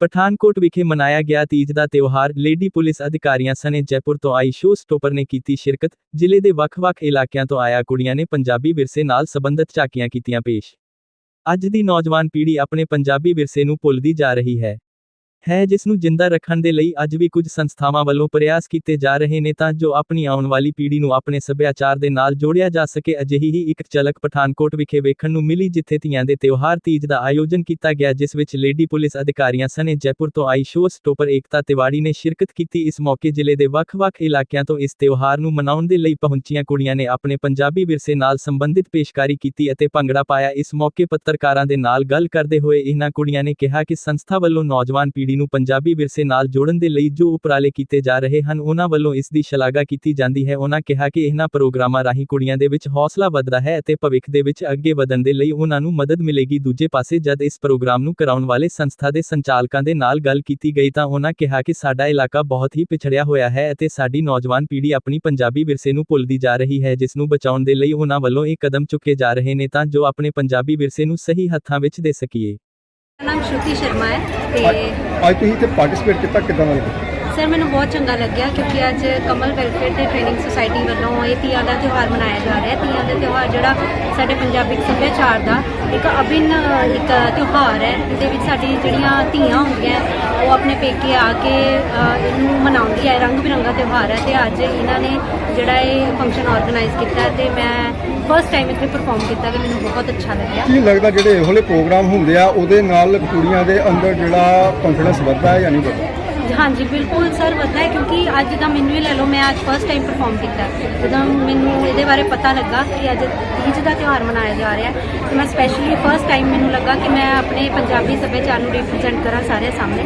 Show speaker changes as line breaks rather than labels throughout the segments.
ਪਠਾਨਕੋਟ ਵਿਖੇ ਮਨਾਇਆ ਗਿਆ ਤੀਜ ਦਾ ਤਿਉਹਾਰ, ਲੇਡੀ ਪੁਲਿਸ ਅਧਿਕਾਰੀਆਂ ਸਣੇ ਜੈਪੁਰ ਤੋਂ ਆਈ ਸ਼ੋਅ ਸਟੋਪਰ ਨੇ ਕੀਤੀ ਸ਼ਿਰਕਤ, ਜ਼ਿਲ੍ਹੇ ਦੇ ਵੱਖ-ਵੱਖ ਇਲਾਕਿਆਂ ਤੋਂ ਆਇਆ ਕੁੜੀਆਂ ਨੇ ਪੰਜਾਬੀ ਵਿਰਸੇ ਨਾਲ ਸੰਬੰਧਿਤ ਝਾਕੀਆਂ ਕੀਤੀਆਂ ਪੇਸ਼। ਅੱਜ ਦੀ ਨੌਜਵਾਨ ਪੀੜ੍ਹੀ ਆਪਣੇ ਪੰਜਾਬੀ ਵਿਰਸੇ ਨੂੰ ਭੁੱਲਦੀ ਜਾ ਰਹੀ ਹੈ। ਹੈ ਜਿਸ ਨੂੰ ਜਿੰਦਾ ਰੱਖਣ ਦੇ ਲਈ ਅੱਜ ਵੀ ਕੁਝ ਸੰਸਥਾਵਾਂ ਵੱਲੋਂ ਪ੍ਰਯਾਸ ਕੀਤੇ ਜਾ ਰਹੇ ਨੇ ਤਾਂ ਜੋ ਆਪਣੀ ਆਉਣ ਵਾਲੀ ਪੀੜ੍ਹੀ ਨੂੰ ਆਪਣੇ ਸੱਭਿਆਚਾਰ ਦੇ ਨਾਲ ਜੋੜਿਆ ਜਾ ਸਕੇ। ਅਜਿਹੀ ਹੀ ਇੱਕ ਝਲਕ ਪਠਾਨਕੋਟ ਵਿਖੇ ਵੇਖਣ ਨੂੰ ਮਿਲੀ, ਜਿੱਥੇ ਧੀਆਂ ਦੇ ਤਿਉਹਾਰ ਤੀਜ ਦਾ ਆਯੋਜਨ ਕੀਤਾ ਗਿਆ, ਜਿਸ ਵਿੱਚ ਲੇਡੀ ਪੁਲਿਸ ਅਧਿਕਾਰੀਆਂ ਸਣੇ ਜੈਪੁਰ ਤੋਂ ਆਈ ਸ਼ੋਅ ਸਟੋਪਰ ਏਕਤਾ ਤਿਵਾੜੀ ਨੇ ਸ਼ਿਰਕਤ ਕੀਤੀ। ਇਸ ਮੌਕੇ ਜ਼ਿਲ੍ਹੇ ਦੇ ਵੱਖ-ਵੱਖ ਇਲਾਕਿਆਂ ਤੋਂ ਇਸ ਤਿਉਹਾਰ ਨੂੰ ਮਨਾਉਣ ਦੇ ਲਈ ਪਹੁੰਚੀਆਂ ਕੁੜੀਆਂ ਨੇ ਆਪਣੇ ਪੰਜਾਬੀ ਵਿਰਸੇ ਨਾਲ ਸੰਬੰਧਿਤ ਪੇਸ਼ਕਾਰੀ ਕੀਤੀ ਅਤੇ ਭੰਗੜਾ ਪਾਇਆ। ਇਸ ਮੌਕੇ ਪੱਤਰਕਾਰਾਂ ਦੇ ਨਾਲ ਗੱਲ ਕਰਦੇ ਹੋਏ ਇਹਨਾਂ ਕੁੜੀਆਂ ਨੇ ਕਿਹਾ ਕਿ ਸੰਸਥਾ ਵੱਲੋਂ ਨੌਜਵਾਨ ਪੀੜ੍ਹੀ ਨੂੰ ਪੰਜਾਬੀ ਵਿਰਸੇ ਨਾਲ ਜੋੜਨ ਦੇ ਲਈ ਜੋ ਉਪਰਾਲੇ ਕੀਤੇ ਜਾ ਰਹੇ ਹਨ, ਉਹਨਾਂ ਵੱਲੋਂ ਇਸ ਦੀ ਸ਼ਲਾਘਾ ਕੀਤੀ ਜਾਂਦੀ ਹੈ। ਉਹਨਾਂ ਕਿਹਾ ਕਿ ਇਹਨਾਂ ਪ੍ਰੋਗਰਾਮਾਂ ਰਾਹੀਂ ਕੁੜੀਆਂ ਦੇ ਵਿੱਚ ਹੌਸਲਾ ਵੱਧਦਾ ਹੈ ਅਤੇ ਭਵਿੱਖ ਦੇ ਵਿੱਚ ਅੱਗੇ ਵਧਣ ਦੇ ਲਈ ਉਹਨਾਂ ਨੂੰ ਮਦਦ ਮਿਲੇਗੀ। ਦੂਜੇ ਪਾਸੇ ਜਦ ਇਸ ਪ੍ਰੋਗਰਾਮ ਨੂੰ ਕਰਾਉਣ ਵਾਲੇ ਸੰਸਥਾ ਦੇ ਸੰਚਾਲਕਾਂ ਦੇ ਨਾਲ ਗੱਲ ਕੀਤੀ ਗਈ ਤਾਂ ਉਹਨਾਂ ਕਿਹਾ ਕਿ ਸਾਡਾ ਇਲਾਕਾ ਬਹੁਤ ਹੀ ਪਿਛੜਿਆ ਹੋਇਆ ਹੈ ਅਤੇ ਸਾਡੀ ਨੌਜਵਾਨ ਪੀੜ੍ਹੀ ਆਪਣੀ ਪੰਜਾਬੀ ਵਿਰਸੇ ਨੂੰ ਭੁੱਲਦੀ ਜਾ ਰਹੀ ਹੈ, ਜਿਸ ਨੂੰ ਬਚਾਉਣ ਦੇ ਲਈ ਉਹਨਾਂ ਵੱਲੋਂ ਇਹ ਕਦਮ ਚੁੱਕੇ ਜਾ ਰਹੇ ਨੇ ਤਾਂ ਜੋ ਆਪਣੇ ਪੰਜਾਬੀ ਵਿਰਸੇ ਨੂੰ ਸਹੀ ਹੱਥਾਂ ਵਿੱਚ ਦੇ ਸਕੀਏ।
ਨਾਮ ਸ਼੍ਰੁਤੀ ਸ਼ਰਮਾ ਹੈ ਤੇ
ਅੱਜ ਤੁਸੀਂ ਇੱਥੇ ਪਾਰਟਿਸਿਪੇਟ ਕੀਤਾ ਕਿਦਾਂ ਦਾ ਲੱਗਾ
ਸਰ, ਮੈਨੂੰ ਬਹੁਤ ਚੰਗਾ ਲੱਗਿਆ ਕਿਉਂਕਿ ਅੱਜ ਕਮਲ ਵੈਲਫੇਅਰ ਤੇ ਟ੍ਰੇਨਿੰਗ ਸੁਸਾਇਟੀ ਵੱਲੋਂ ਇਹ ਤੀਆਂ ਦਾ ਤਿਉਹਾਰ ਮਨਾਇਆ ਜਾ ਰਿਹਾ ਹੈ। ਤੀਆਂ ਦਾ ਤਿਉਹਾਰ ਜਿਹੜਾ ਸਾਡੇ ਪੰਜਾਬੀ ਸੱਭਿਆਚਾਰ ਦਾ ਇੱਕ ਅਭਿੰਨ, ਇੱਕ ਤਿਉਹਾਰ ਹੈ। ਜਿਹਦੇ ਵਿੱਚ ਸਾਡੀ ਜਿਹੜੀਆਂ ਧੀਆਂ ਹੁੰਦੀਆਂ ਉਹ ਆਪਣੇ ਪੇਕੇ ਆ ਕੇ ਇਹਨੂੰ ਮਨਾਉਂਦੀ ਹੈ। ਰੰਗ ਬਿਰੰਗਾ ਤਿਉਹਾਰ ਹੈ ਤੇ ਅੱਜ ਇਹਨਾਂ ਨੇ ਜਿਹੜਾ ਇਹ ਫੰਕਸ਼ਨ ਆਰਗੇਨਾਈਜ਼ ਕੀਤਾ ਹੈ ਤੇ ਮੈਂ ਫਸਟ ਟਾਈਮ ਇੱਥੇ ਪਰਫਾਰਮ ਕੀਤਾ ਤੇ ਮੈਨੂੰ ਬਹੁਤ ਅੱਛਾ ਲੱਗਿਆ।
ਕੀ ਲੱਗਦਾ ਜਿਹੜੇ ਇਹੋ ਜਿਹੇ ਪ੍ਰੋਗਰਾਮ ਹੁੰਦੇ ਆ, ਉਹਦੇ ਨਾਲ ਕੁੜੀਆਂ ਦੇ ਅੰਦਰ ਜਿਹੜਾ ਕੌਨਫੀਡੈਂਸ ਵੱਧਦਾ ਹੈ ਜਾਂ ਨਹੀਂ ਵੱਧਦਾ?
ਹਾਂਜੀ ਬਿਲਕੁਲ ਸਰ ਵੱਧਾ ਹੈ ਕਿਉਂਕਿ ਅੱਜ ਦਾ ਮੈਨੂੰ ਹੀ ਲੈ ਲਓ, ਮੈਂ ਅੱਜ ਫਸਟ ਟਾਈਮ ਪਰਫਾਰਮ ਕੀਤਾ ਜਦੋਂ ਮੈਨੂੰ ਇਹਦੇ ਬਾਰੇ ਪਤਾ ਲੱਗਾ ਕਿ ਅੱਜ ਤੀਜ ਦਾ ਤਿਉਹਾਰ ਮਨਾਇਆ ਜਾ ਰਿਹਾ ਹੈ, ਤੇ ਮੈਂ ਸਪੈਸ਼ਲੀ ਫਸਟ ਟਾਈਮ ਮੈਨੂੰ ਲੱਗਾ ਕਿ ਮੈਂ ਆਪਣੇ ਪੰਜਾਬੀ ਸੱਭਿਆਚਾਰ ਨੂੰ ਰਿਪਰੈਜ਼ੈਂਟ ਕਰਾਂ ਸਾਰੇ ਸਾਹਮਣੇ।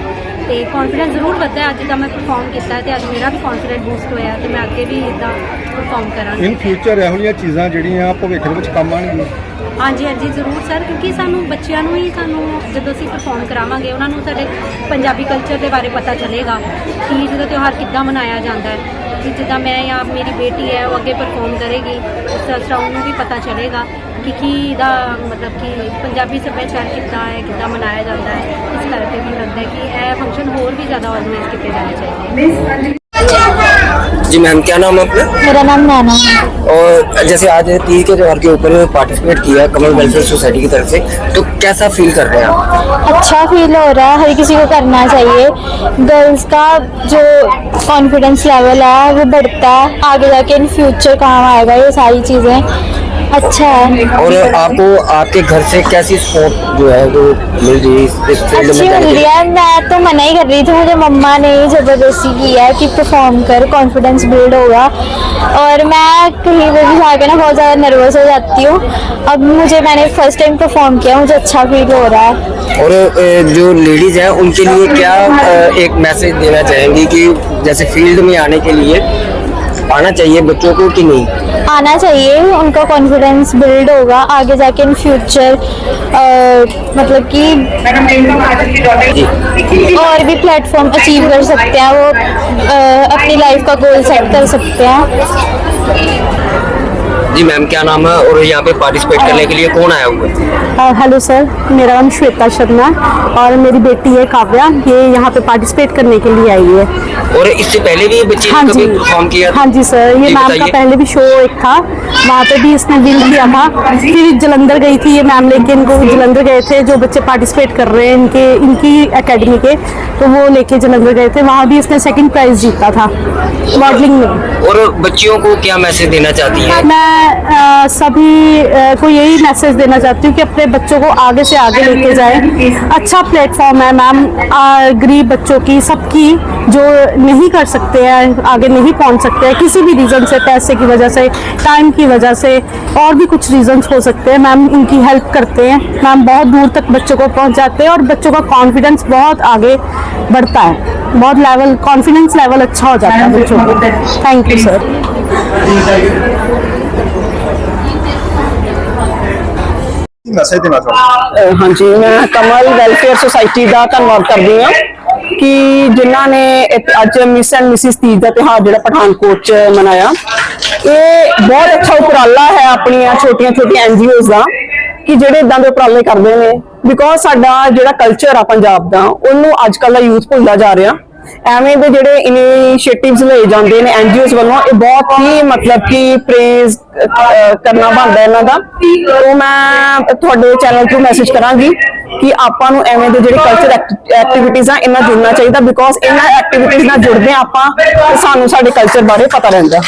ਤੇ ਕੌਨਫੀਡੈਂਸ ਜ਼ਰੂਰ ਵੱਧਾ ਅੱਜ ਦਾ ਮੈਂ ਪਰਫਾਰਮ ਕੀਤਾ ਤੇ ਅੱਜ ਮੇਰਾ ਵੀ ਕੌਨਫੀਡੈਂਸ ਬੂਸਟ ਹੋਇਆ ਤੇ ਮੈਂ ਅੱਗੇ ਵੀ ਇਦਾਂ ਪਰਫਾਰਮ ਕਰਾਂਗੀ।
ਇਨ ਫਿਊਚਰ ਇਹੋ ਜਿਹੀਆਂ ਚੀਜ਼ਾਂ ਜਿਹੜੀਆਂ ਭਵਿੱਖ ਦੇ ਵਿੱਚ ਕੰਮ ਆਉਣਗੀਆਂ।
ਹਾਂਜੀ ਹਾਂਜੀ, ਜ਼ਰੂਰ ਸਰ, ਕਿਉਂਕਿ ਸਾਨੂੰ ਬੱਚਿਆਂ ਨੂੰ ਹੀ ਸਾਨੂੰ ਜਦੋਂ ਅਸੀਂ ਪਰਫਾਰਮ ਕਰਾਵਾਂਗੇ, ਉਹਨਾਂ ਨੂੰ ਸਾਡੇ ਪੰਜਾਬੀ ਕਲਚਰ ਦੇ ਬਾਰੇ ਪਤਾ ਚੱਲੇਗਾ ਕਿ ਜਦੋਂ ਤਿਉਹਾਰ ਕਿੱਦਾਂ ਮਨਾਇਆ ਜਾਂਦਾ ਹੈ, ਕਿ ਜਿੱਦਾਂ ਮੈਂ ਜਾਂ ਮੇਰੀ ਬੇਟੀ ਹੈ, ਉਹ ਅੱਗੇ ਪਰਫਾਰਮ ਕਰੇਗੀ, ਉਸ ਤਰ੍ਹਾਂ ਉਹਨੂੰ ਵੀ ਪਤਾ ਚੱਲੇਗਾ ਕਿ ਕੀ ਇਹਦਾ ਮਤਲਬ ਕਿ ਪੰਜਾਬੀ ਸੱਭਿਆਚਾਰ ਕਿੱਦਾਂ ਹੈ, ਕਿੱਦਾਂ ਮਨਾਇਆ ਜਾਂਦਾ ਹੈ, ਇਸ ਕਰਕੇ ਮੈਨੂੰ ਲੱਗਦਾ ਕਿ ਇਹ ਫੰਕਸ਼ਨ ਹੋਰ ਵੀ ਜ਼ਿਆਦਾ ਆਰਗੇਨਾਈਜ਼ ਕੀਤੇ ਜਾਣੇ ਚਾਹੀਦੇ ਹੈ।
जी मैम क्या नाम है अपना?
मेरा नाम नैना है।
और जैसे आज तीज के त्यौहार के ऊपर पार्टिसिपेट किया कमल वेलफेयर सोसाइटी की तरफ़ से तो कैसा फील कर रहे हैं आप?
अच्छा फील हो रहा है हर किसी को करना चाहिए। गर्ल्स का जो कॉन्फिडेंस लेवल है वो बढ़ता है। आगे जाके इन फ्यूचर काम आएगा ये सारी चीज़ें। अच्छा है।
और आपको आपके घर से कैसी सपोर्ट जो है वो मिल रही है इस इस फ़ील्ड
अच्छी
में
मिल रही है। मैं तो मना ही कर रही थी मुझे मम्मा ने ही ज़बरदस्ती की है कि परफॉर्म कर कॉन्फिडेंस बिल्ड होगा। और मैं कहीं पे भी जाके ना बहुत ज़्यादा नर्वस हो जाती हूँ। अब मुझे मैंने फ़र्स्ट टाइम परफॉर्म किया मुझे अच्छा फील हो रहा है।
और जो लेडीज़ हैं उनके लिए क्या एक मैसेज देना चाहेंगी कि जैसे फ़ील्ड में आने के लिए आना चाहिए बच्चों को कि नहीं?
आना चाहिए उनका कॉन्फिडेंस बिल्ड होगा आगे जाके इन फ्यूचर मतलब कि और भी प्लेटफॉर्म अचीव कर सकते हैं वो आ, अपनी लाइफ का गोल सेट कर सकते हैं।
जी मैम क्या नाम है और यहाँ पे पार्टिसिपेट करने के लिए कौन आया हुआ है?
हेलो सर मेरा नाम श्वेता शर्मा और मेरी बेटी है काव्या। ये यहाँ पे पार्टिसिपेट करने के लिए आई है।
और इससे पहले भी बच्चे
हाँ जी।
परफॉर्म किया
हाँ जी सर ये मैम का पहले भी शो एक था। वहाँ पे भी इसने विन किया था। फिर जलंधर गई थी ये मैम लेके इनको जलंधर गए थे। जो बच्चे पार्टिसिपेट कर रहे हैं इनके इनकी एकेडमी के तो वो लेके जलंधर गए थे। वहाँ भी इसने सेकंड प्राइज जीता था। मॉडलिंग में
और बच्चियों को क्या मैसेज देना चाहती है?
मैं अ, सभी अ, को यही मैसेज देना चाहती हूँ कि अपने बच्चों को आगे से आगे लेके जाएँ। अच्छा प्लेटफॉर्म है मैम गरीब बच्चों की सबकी जो नहीं कर सकते हैं आगे नहीं पहुँच सकते हैं किसी भी रीज़न से पैसे की वजह से टाइम की वजह से और भी कुछ रीज़न्स हो सकते हैं। मैम इनकी हेल्प करते हैं। मैम बहुत दूर तक बच्चों को पहुंचाते हैं और बच्चों का कॉन्फिडेंस बहुत आगे बढ़ता है। बहुत लेवल कॉन्फिडेंस लेवल अच्छा हो जाता है बच्चों को। थैंक यू सर
ਮੈਸੇਜ ਦੇਣਾ ਚਾਹੁੰਦੇ
ਅਹ ਹਾਂਜੀ, ਮੈਂ ਕਮਲ ਵੈਲਫੇਅਰ ਸੁਸਾਇਟੀ ਦਾ ਧੰਨਵਾਦ ਕਰਦੀ ਹਾਂ ਕਿ ਜਿਨ੍ਹਾਂ ਨੇ ਇੱਥੇ ਅੱਜ ਮਿਸ ਐਂਡ ਮਿਸਿਸ ਤੀਜ ਦਾ ਤਿਉਹਾਰ ਜਿਹੜਾ ਪਠਾਨਕੋਟ ਚ ਮਨਾਇਆ। ਇਹ ਬਹੁਤ ਅੱਛਾ ਉਪਰਾਲਾ ਹੈ ਆਪਣੀਆਂ ਛੋਟੀਆਂ ਛੋਟੀਆਂ ਐਨਜੀਓਜ਼ ਦਾ ਕਿ ਜਿਹੜੇ ਇਦਾਂ ਦੇ ਉਪਰਾਲੇ ਕਰਦੇ ਨੇ।
ਬਿਕੋਜ਼ ਸਾਡਾ ਜਿਹੜਾ ਕਲਚਰ ਆ ਪੰਜਾਬ ਦਾ, ਉਹਨੂੰ ਅੱਜ ਕੱਲ੍ਹ ਦਾ ਯੂਥ ਭੁੱਲਦਾ ਜਾ ਰਿਹਾ। ਐਵੇਂ ਦੇ ਜਿਹੜੇ ਇਨੀਸ਼ੀਏਟਿਵਸ ਲਏ ਜਾਂਦੇ ਨੇ ਐਨਜੀਓਜ਼ ਵੱਲੋਂ, ਇਹ ਬਹੁਤ ਹੀ ਮਤਲਬ ਕਿ ਪ੍ਰੇਜ਼ ਕਰਨਾ ਬਣਦਾ ਇਹਨਾਂ ਦਾ। ਤੋਂ ਮੈਂ ਤੁਹਾਡੇ ਚੈਨਲ ਤੋਂ ਮੈਸੇਜ ਕਰਾਂਗੀ ਕਿ ਆਪਾਂ ਨੂੰ ਐਵੇਂ ਦੇ ਜਿਹੜੇ ਕਲਚਰ ਐਕਟੀਵਿਟੀਜ਼ ਆ, ਇਹਨਾਂ ਜੁੜਨਾ ਚਾਹੀਦਾ ਬਿਕੋਜ਼ ਇਹਨਾਂ ਐਕਟੀਵਿਟੀਜ਼ ਨਾਲ ਜੁੜਦੇ ਹਾਂ ਆਪਾਂ ਸਾਨੂੰ ਸਾਡੇ ਕਲਚਰ ਬਾਰੇ ਪਤਾ ਰਹਿੰਦਾ।